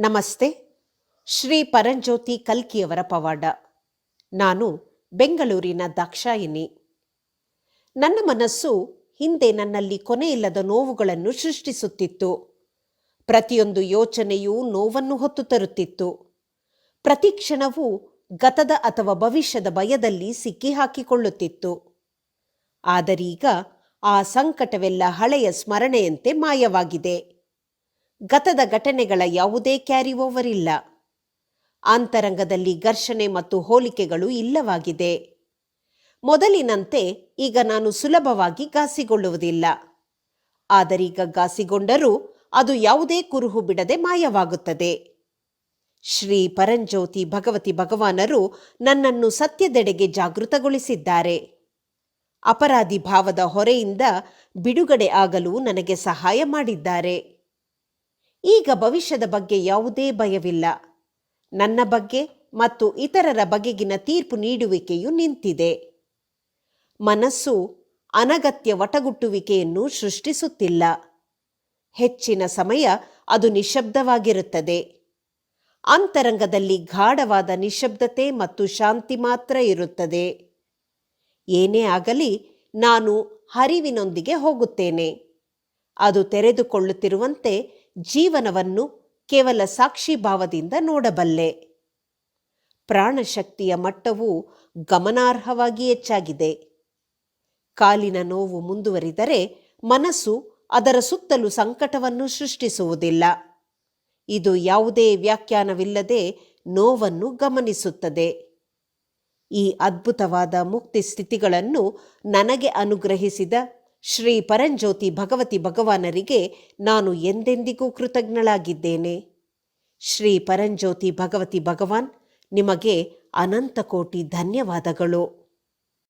ನಮಸ್ತೆ. ಶ್ರೀ ಪರಂಜ್ಯೋತಿ ಕಲ್ಕಿಯವರ ಪವಾಡ. ನಾನು ಬೆಂಗಳೂರಿನ ದಾಕ್ಷಾಯಿನಿ. ನನ್ನ ಮನಸ್ಸು ಹಿಂದೆ ನನ್ನಲ್ಲಿ ಕೊನೆಯಿಲ್ಲದ ನೋವುಗಳನ್ನು ಸೃಷ್ಟಿಸುತ್ತಿತ್ತು. ಪ್ರತಿಯೊಂದು ಯೋಚನೆಯೂ ನೋವನ್ನು ಹೊತ್ತು ತರುತ್ತಿತ್ತು. ಪ್ರತಿ ಕ್ಷಣವೂ ಗತದ ಅಥವಾ ಭವಿಷ್ಯದ ಭಯದಲ್ಲಿ ಸಿಕ್ಕಿಹಾಕಿಕೊಳ್ಳುತ್ತಿತ್ತು ಆದರೀಗ ಆ ಸಂಕಟವೆಲ್ಲ ಹಳೆಯ ಸ್ಮರಣೆಯಂತೆ ಮಾಯವಾಗಿದೆ. ಗತದ ಘಟನೆಗಳ ಯಾವುದೇ ಕ್ಯಾರಿ ಓವರ್ ಇಲ್ಲ. ಅಂತರಂಗದಲ್ಲಿ ಘರ್ಷಣೆ ಮತ್ತು ಹೋಲಿಕೆಗಳು ಇಲ್ಲವಾಗಿದೆ. ಮೊದಲಿನಂತೆ ಈಗ ನಾನು ಸುಲಭವಾಗಿ ಘಾಸಿಗೊಳ್ಳುವುದಿಲ್ಲ. ಆದರೀಗ ಘಾಸಿಗೊಂಡರೂ ಅದು ಯಾವುದೇ ಕುರುಹು ಬಿಡದೆ ಮಾಯವಾಗುತ್ತದೆ. ಶ್ರೀ ಪರಂಜ್ಯೋತಿ ಭಗವತಿ ಭಗವಾನರು ನನ್ನನ್ನು ಸತ್ಯದೆಡೆಗೆ ಜಾಗೃತಗೊಳಿಸಿದ್ದಾರೆ. ಅಪರಾಧಿ ಭಾವದ ಹೊರೆಯಿಂದ ಬಿಡುಗಡೆ ಆಗಲು ನನಗೆ ಸಹಾಯ ಮಾಡಿದ್ದಾರೆ. ಈಗ ಭವಿಷ್ಯದ ಬಗ್ಗೆ ಯಾವುದೇ ಭಯವಿಲ್ಲ. ನನ್ನ ಬಗ್ಗೆ ಮತ್ತು ಇತರರ ಬಗೆಗಿನ ತೀರ್ಪು ನೀಡುವಿಕೆಯು ನಿಂತಿದೆ. ಮನಸ್ಸು ಅನಗತ್ಯ ವಟಗುಟ್ಟುವಿಕೆಯನ್ನು ಸೃಷ್ಟಿಸುತ್ತಿಲ್ಲ. ಹೆಚ್ಚಿನ ಸಮಯ ಅದು ನಿಶಬ್ದವಾಗಿರುತ್ತದೆ ಅಂತರಂಗದಲ್ಲಿ ಗಾಢವಾದ ನಿಶಬ್ದತೆ ಮತ್ತು ಶಾಂತಿ ಮಾತ್ರ ಇರುತ್ತದೆ. ಏನೇ ಆಗಲಿ ನಾನು ಹರಿವಿನೊಂದಿಗೆ ಹೋಗುತ್ತೇನೆ. ಅದು ತೆರೆದುಕೊಳ್ಳುತ್ತಿರುವಂತೆ ಜೀವನವನ್ನು ಕೇವಲ ಸಾಕ್ಷಿ ಭಾವದಿಂದ ನೋಡಬಲ್ಲೆ. ಪ್ರಾಣಶಕ್ತಿಯ ಮಟ್ಟವು ಗಮನಾರ್ಹವಾಗಿ ಹೆಚ್ಚಾಗಿದೆ. ಕಾಲಿನ ನೋವು ಮುಂದುವರಿದರೆ ಮನಸ್ಸು ಅದರ ಸುತ್ತಲೂ ಸಂಕಟವನ್ನು ಸೃಷ್ಟಿಸುವುದಿಲ್ಲ. ಇದು ಯಾವುದೇ ವ್ಯಾಖ್ಯಾನವಿಲ್ಲದೆ ನೋವನ್ನು ಗಮನಿಸುತ್ತದೆ. ಈ ಅದ್ಭುತವಾದ ಮುಕ್ತಿ ಸ್ಥಿತಿಗಳನ್ನು ನನಗೆ ಅನುಗ್ರಹಿಸಿದ ಶ್ರೀ ಪರಂಜ್ಯೋತಿ ಭಗವತಿ ಭಗವಾನರಿಗೆ ನಾನು ಎಂದೆಂದಿಗೂ ಕೃತಜ್ಞಳಾಗಿದ್ದೇನೆ. ಶ್ರೀ ಪರಂಜ್ಯೋತಿ ಭಗವತಿ ಭಗವಾನ್, ನಿಮಗೆ ಅನಂತ ಕೋಟಿ ಧನ್ಯವಾದಗಳು.